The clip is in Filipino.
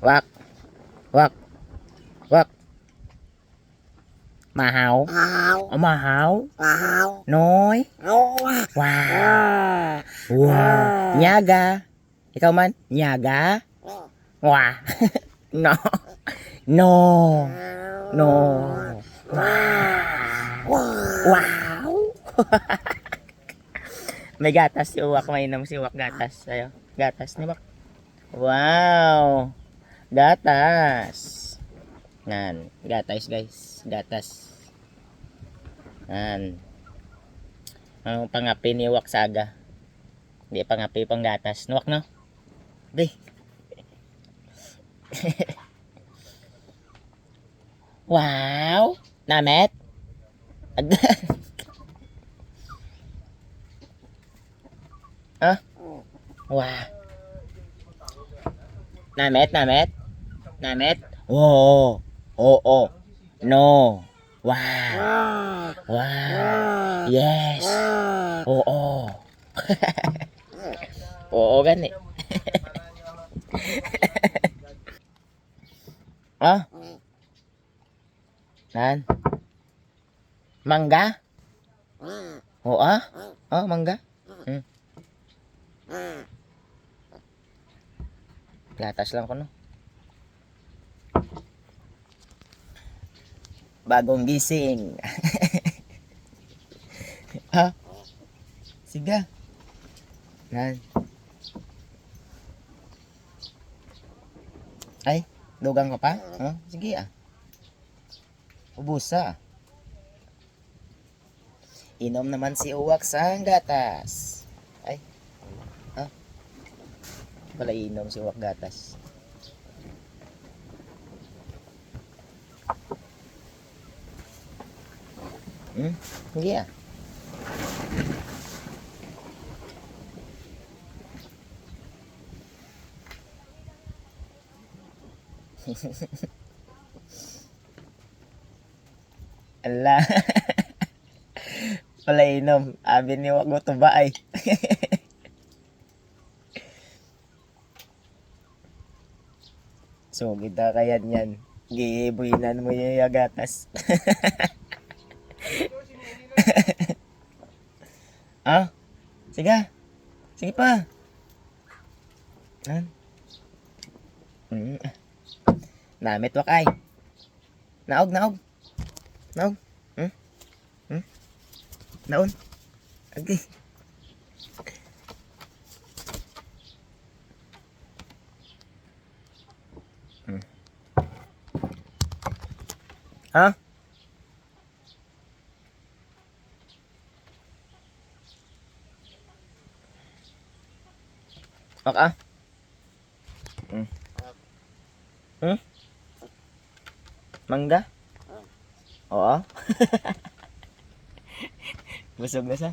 Wak. Wak. Wak. Mahaw. Wow. Oh, mahaw. Wow. Noy. Wow. Wow. Wow. Nyaga. Ikaw man? Nyaga? Wah. no. No. No. Wow. May gatas si Uwak. May inom si Uwak gatas. Ayo. Gatas ni Uwak. Wow. Gatas. Yan. Gatas guys. Gatas. Yan. Ang pangapi ni Uwak Saga. Hindi pangapi pang gatas. Nuwak no? Di. wow. Namet. ah? Wow. Namet, namet. Namet. Oo. Oo. No. Wow. Wow. Yes. Oo. Oo, gani. ah? Nan? Mangga? Oo ah? Oh, mangga? Hmm. Gatas lang ko no. Bagong gising. ha? Siga. Nan. Ay, dugang ka pa? Oh, sige ah. Ubusa. Inom naman si Uwak sa gatas. Ay. Ha? Wala inom si Uwak gatas. Hmm? Sige ah. Ala. Wala inom. Abi ni wag to ba ay. so, kita kaya yan. Giibuinan mo yung yagatas. Ah? Sige. Sige pa. Yan. Mm. Namit wakay. Naog, naog. Naog. Hmm? Hmm? Naon. Okay. Hmm. Ha? Ok ah. Hmm. Hmm? Mangga? Oo. Busog na siya.